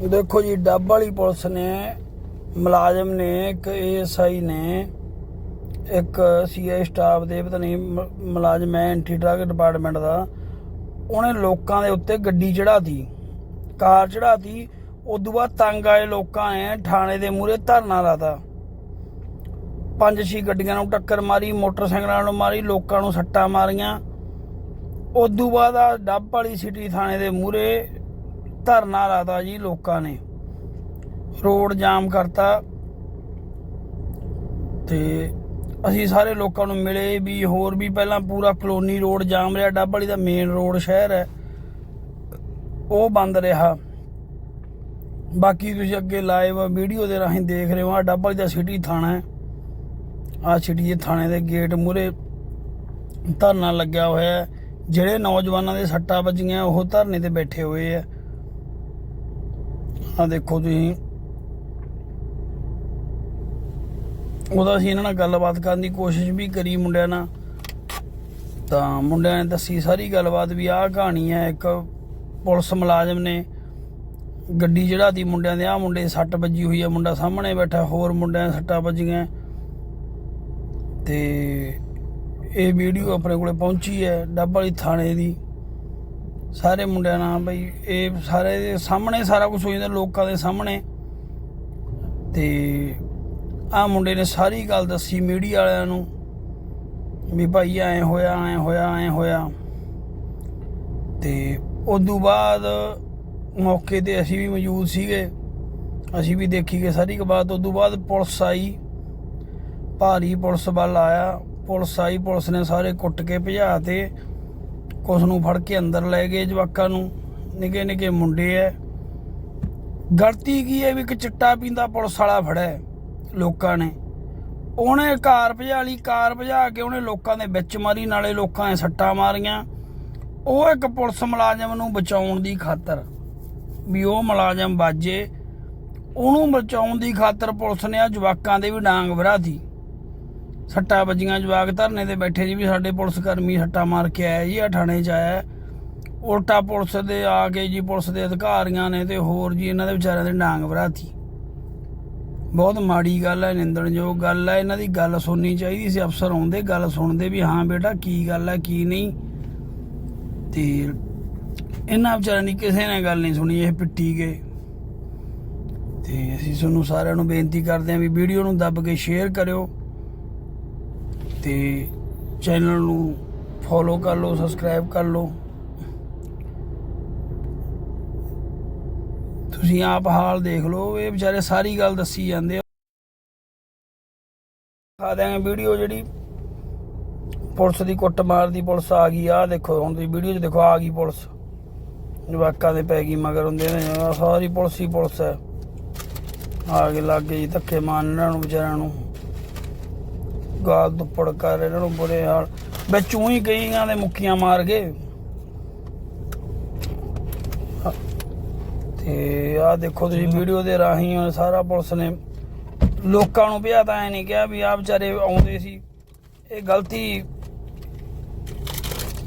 ਦੇਖੋ ਜੀ, ਡੱਬ ਵਾਲੀ ਪੁਲਿਸ ਨੇ, ਮੁਲਾਜ਼ਮ ਨੇ, ਇੱਕ ਏਐਸਆਈ ਨੇ, ਇੱਕ ਸੀਆਈ ਸਟਾਫ ਦੇ, ਪਤਾ ਨਹੀਂ ਮੁਲਾਜ਼ਮ ਹੈ ਐਂਟੀ ਡਰਗ ਡਿਪਾਰਟਮੈਂਟ ਦਾ, ਉਹਨੇ ਲੋਕਾਂ ਦੇ ਉੱਤੇ ਗੱਡੀ ਚੜਾਤੀ ਕਾਰ ਚੜਾਤੀ ਉਦੋਂ ਬਾਅਦ ਤੰਗ ਆਏ ਲੋਕਾਂ ਨੇ ਥਾਣੇ ਦੇ ਮੂਹਰੇ ਧਰਨਾ ਲਾਤਾ। ਪੰਜ ਛੇ ਗੱਡੀਆਂ ਨੂੰ ਟੱਕਰ ਮਾਰੀ, ਮੋਟਰਸਾਈਕਲਾਂ ਨੂੰ ਮਾਰੀ, ਲੋਕਾਂ ਨੂੰ ਸੱਟਾਂ ਮਾਰੀਆਂ। ਉਦੋਂ ਬਾਅਦ ਆ ਡੱਬ ਵਾਲੀ ਸਿਟੀ ਥਾਣੇ ਦੇ ਮੂਹਰੇ ਧਰਨਾ ਲਾਤਾ ਜੀ ਲੋਕਾਂ ਨੇ। ਰੋਡ ਜਾਮ ਕਰਤਾ। ਤੇ ਅਸੀਂ ਸਾਰੇ ਲੋਕਾਂ ਨੂੰ ਮਿਲੇ ਵੀ ਹੋਰ ਵੀ ਪਹਿਲਾਂ ਪੂਰਾ ਕਲੋਨੀ ਰੋਡ ਜਾਮ ਰਿਹਾ। ਡੱਬ ਦਾ ਮੇਨ ਰੋਡ ਸ਼ਹਿਰ ਹੈ। ਉਹ ਬੰਦ ਰਿਹਾ। ਬਾਕੀ ਤੁਸੀਂ ਅੱਗੇ ਲਾਈਵ ਵੀਡੀਓ ਦੇ ਰਾਹੀਂ ਦੇਖ ਰਹੇ ਹੋ। ਆ ਡੱਬ ਦਾ ਸਿਟੀ ਥਾਣਾ ਹੈ। ਆ ਸਿਟੀ ਦੇ ਥਾਣੇ ਦੇ ਗੇਟ ਮੂਹਰੇ ਧਰਨਾ ਲੱਗਿਆ ਹੋਇਆ ਹੈ। ਜਿਹੜੇ ਨੌਜਵਾਨਾਂ ਦੇ ਸੱਟਾਂ ਵੱਜੀਆਂ, ਉਹ ਧਰਨੇ ਤੇ ਬੈਠੇ ਹੋਏ ਆ ਆ ਦੇਖੋ ਤੁਸੀਂ। ਉਹਦਾ ਅਸੀਂ ਇਹਨਾਂ ਨਾਲ ਗੱਲਬਾਤ ਕਰਨ ਦੀ ਕੋਸ਼ਿਸ਼ ਵੀ ਕਰੀ ਮੁੰਡਿਆਂ ਨਾਲ। ਤਾਂ ਮੁੰਡਿਆਂ ਨੇ ਦੱਸੀ ਸਾਰੀ ਗੱਲਬਾਤ ਵੀ, ਆਹ ਕਹਾਣੀ ਹੈ, ਇੱਕ ਪੁਲਿਸ ਮੁਲਾਜ਼ਮ ਨੇ ਗੱਡੀ ਚੜਾਤੀ ਮੁੰਡਿਆਂ ਦੇ, ਆਹ ਮੁੰਡੇ ਸੱਟ ਵੱਜੀ ਹੋਈ ਹੈ, ਮੁੰਡਾ ਸਾਹਮਣੇ ਬੈਠਾ, ਹੋਰ ਮੁੰਡਿਆਂ ਸੱਟਾਂ ਵੱਜੀਆਂ। ਤੇ ਇਹ ਵੀਡੀਓ ਆਪਣੇ ਕੋਲੇ ਪਹੁੰਚੀ ਹੈ, ਡੱਬ ਵਾਲੀ ਥਾਣੇ ਦੀ। ਸਾਰੇ ਮੁੰਡਿਆਂ ਨਾਲ ਬਈ, ਇਹ ਸਾਰੇ ਦੇ ਸਾਹਮਣੇ ਸਾਰਾ ਕੁਝ ਹੋ ਜਾਂਦਾ, ਲੋਕਾਂ ਦੇ ਸਾਹਮਣੇ। ਤੇ ਆ ਮੁੰਡੇ ਨੇ ਸਾਰੀ ਗੱਲ ਦੱਸੀ ਮੀਡੀਆ ਵਾਲਿਆਂ ਨੂੰ ਵੀ ਭਾਈ ਐ ਹੋਇਆ ਐ ਹੋਇਆ ਐ ਹੋਇਆ। ਤੇ ਉਦੋਂ ਬਾਅਦ ਮੌਕੇ ਤੇ ਅਸੀਂ ਵੀ ਮੌਜੂਦ ਸੀਗੇ। ਅਸੀਂ ਵੀ ਦੇਖੀ ਗਏ ਸਾਰੀ ਬਾਤ ਉਦੋਂ ਬਾਅਦ ਪੁਲਿਸ ਆਈ। ਭਾਰੀ ਪੁਲਿਸ ਵੱਲ ਆਇਆ। ਪੁਲਿਸ ਆਈ, ਪੁਲਿਸ ਨੇ ਸਾਰੇ ਕੁੱਟ ਕੇ ਭਜਾ ਤੇ ਨੂੰ ਫੜ ਕੇ ਅੰਦਰ ਲੈ ਗਏ ਜਵਾਕਾਂ ਨੂੰ। ਨਿੱਕੇ ਨਿੱਕੇ ਮੁੰਡੇ ਐ। ਗਲਤੀ ਕੀ ਹੈ ਵੀ ਇੱਕ ਚਿੱਟਾ ਪੀਂਦਾ ਪੁਲਿਸ ਵਾਲਾ ਫੜਿਆ ਲੋਕਾਂ ਨੇ। ਉਹਨੇ ਕਾਰ ਭਜਾ ਲਈ, ਕਾਰ ਭਜਾ ਕੇ ਉਹਨੇ ਲੋਕਾਂ ਦੇ ਵਿੱਚ ਮਾਰੀ, ਨਾਲੇ ਲੋਕਾਂ ਨੇ ਸੱਟਾਂ ਮਾਰੀਆਂ। ਉਹ ਇੱਕ ਪੁਲਿਸ ਮੁਲਾਜ਼ਮ ਨੂੰ ਬਚਾਉਣ ਦੀ ਖਾਤਰ ਵੀ ਉਹ ਮੁਲਾਜ਼ਮ ਬਾਜੇ ਉਹਨੂੰ ਬਚਾਉਣ ਦੀ ਖਾਤਰ ਪੁਲਿਸ ਨੇ ਆ ਜਵਾਕਾਂ ਦੇ ਵੀ ਡਾਂਗ ਭਰਾਤੀ ਸੱਟਾਂ ਵੱਜੀਆਂ, ਜਵਾਕ ਧਰਨੇ ਤੇ ਬੈਠੇ ਜੀ ਵੀ ਸਾਡੇ ਪੁਲਿਸ ਕਰਮੀ ਸੱਟਾਂ ਮਾਰ ਕੇ ਆਇਆ ਜੀ ਆ ਥਾਣੇ 'ਚ ਆਇਆ। ਉਲਟਾ ਪੁਲਿਸ ਦੇ ਆ ਕੇ ਜੀ, ਪੁਲਿਸ ਦੇ ਅਧਿਕਾਰੀਆਂ ਨੇ ਤੇ ਹੋਰ ਜੀ ਇਹਨਾਂ ਦੇ ਵਿਚਾਰਿਆਂ ਦੇ ਡਾਂਗ ਵਰਾਤੀ। ਬਹੁਤ ਮਾੜੀ ਗੱਲ ਹੈ, ਨਿੰਦਣਯੋਗ ਗੱਲ ਹੈ, ਇਹਨਾਂ ਦੀ ਗੱਲ ਸੁਣਨੀ ਚਾਹੀਦੀ ਸੀ, ਅਫਸਰ ਆਉਂਦੇ ਗੱਲ ਸੁਣਦੇ ਵੀ ਹਾਂ ਬੇਟਾ ਕੀ ਗੱਲ ਹੈ, ਕੀ ਨਹੀਂ। ਤੇ ਇਹਨਾਂ ਵਿਚਾਰਿਆਂ ਦੀ ਕਿਸੇ ਨੇ ਗੱਲ ਨਹੀਂ ਸੁਣੀ, ਇਹ ਪਿੱਟੀ ਗਏ। ਤੇ ਅਸੀਂ ਤੁਹਾਨੂੰ ਸਾਰਿਆਂ ਨੂੰ ਬੇਨਤੀ ਕਰਦੇ ਹਾਂ ਵੀ ਵੀਡੀਓ ਨੂੰ ਦੱਬ ਕੇ ਸ਼ੇਅਰ ਕਰਿਓ। ਤੇ ਚੈਨਲ ਨੂੰ ਫੋਲੋ ਕਰ ਲਓ ਸਬਸਕ੍ਰਾਈਬ ਕਰ ਲਓ। ਤੁਸੀਂ ਆਪ ਹਾਲ ਦੇਖ ਲਓ, ਇਹ ਵਿਚਾਰੇ ਸਾਰੀ ਗੱਲ ਦੱਸੀ ਜਾਂਦੇ ਆ। ਆ ਦਿਆਂਗੇ ਵੀਡੀਓ ਜਿਹੜੀ ਪੁਲਿਸ ਦੀ ਕੁੱਟ ਮਾਰਦੀ ਪੁਲਿਸ ਆ ਗਈ ਆ ਦੇਖੋ ਹੁਣ ਤੁਸੀਂ ਵੀਡੀਓ 'ਚ ਦੇਖੋ, ਆ ਗਈ ਪੁਲਿਸ। ਜਵਾਕਾਂ ਦੇ ਪੈ ਗਈ ਮਗਰ ਹੁੰਦੇ ਨੇ ਸਾਰੀ ਪੁਲਿਸ ਹੀ ਪੁਲਿਸ ਹੈ। ਆ ਕੇ ਲੱਗ ਗਈ ਧੱਕੇ ਮਾਰਨ ਨੂੰ, ਵਿਚਾਰਿਆਂ ਨੂੰ। ਗਾਲ ਦੁੱਪੜ ਕਰ ਇਹਨਾਂ ਨੂੰ ਬੁਰੇ ਹਾਲ। ਵਿੱਚੋਂ ਹੀ ਕਈਆਂ ਦੇ ਮੁੱਕੀਆਂ ਮਾਰ ਗਏ। ਤੇ ਆ ਦੇਖੋ ਤੁਸੀਂ ਵੀਡੀਓ ਦੇ ਰਾਹੀਂ ਸਾਰਾ ਪੁਲਿਸ ਨੇ ਲੋਕਾਂ ਨੂੰ ਭਿਆ ਤਾਂ ਐ ਨਹੀਂ ਕਿਹਾ ਵੀ ਆ ਵਿਚਾਰੇ ਆਉਂਦੇ ਸੀ। ਇਹ ਗਲਤੀ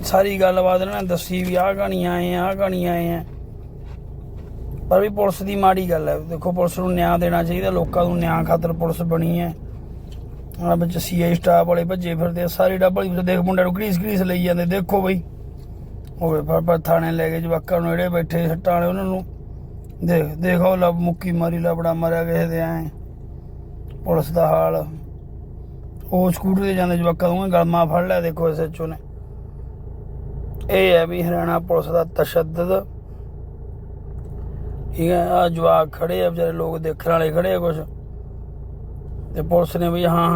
ਸਾਰੀ ਗੱਲਬਾਤ ਇਹਨਾਂ ਨੇ ਦੱਸੀ ਵੀ ਆਹ ਕਹਾਣੀ ਆਏ ਆ ਆਹ ਕਹਾਣੀ ਆਏ ਆ। ਪਰ ਵੀ ਪੁਲਿਸ ਦੀ ਮਾੜੀ ਗੱਲ ਹੈ। ਦੇਖੋ ਪੁਲਿਸ ਨੂੰ ਨਿਆਂ ਦੇਣਾ ਚਾਹੀਦਾ ਲੋਕਾਂ ਨੂੰ ਨਿਆਂ ਖਾਤਰ ਪੁਲਿਸ ਬਣੀ ਹੈ। ਆ ਵਿੱਚ ਸੀਆਈ ਸਟਾਫ ਵਾਲੇ ਭੱਜੇ ਫਿਰਦੇ ਆ, ਸਾਰੇ ਡੱਬਲ ਵਿੱਚ ਦੇਖ ਮੁੰਡਿਆਂ ਨੂੰ ਗਰੀਸ ਗਰੀਸ ਲਈ ਜਾਂਦੇ ਦੇਖੋ ਬਈ। ਹੋਵੇ ਪਰ ਪਰ ਥਾਣੇ ਲੈ ਕੇ ਜਵਾਕਾਂ ਨੂੰ ਜਿਹੜੇ ਬੈਠੇ ਸੱਟਾਂ ਵਾਲੇ ਉਹਨਾਂ ਨੂੰ ਦੇਖ ਦੇਖੋ ਲਬ ਮੁੱਕੀ ਮਾਰੀ ਲਬੜਾ ਮਾਰਿਆ ਕਿਸੇ ਦੇ ਐ। ਪੁਲਿਸ ਦਾ ਹਾਲ। ਉਹ ਸਕੂਟਰ ਤੇ ਜਾਂਦੇ ਜਵਾਕਾਂ ਨੂੰ ਗਲਮਾ ਫੜ ਲਿਆ ਦੇਖੋ ਐਸਐਚਓ ਨੇ। ਇਹ ਹੈ ਵੀ ਹਰਿਆਣਾ ਪੁਲਿਸ ਦਾ ਤਸ਼ੱਦਦ। ਠੀਕ ਹੈ ਆ ਜਵਾਕ ਖੜੇ ਆ ਵਿਚਾਰੇ ਲੋਕ ਦੇਖਣ ਵਾਲੇ ਖੜੇ ਆ ਕੁਛ। ਤੇ ਪੁਲਿਸ ਨੇ ਵੀ ਹਾਂ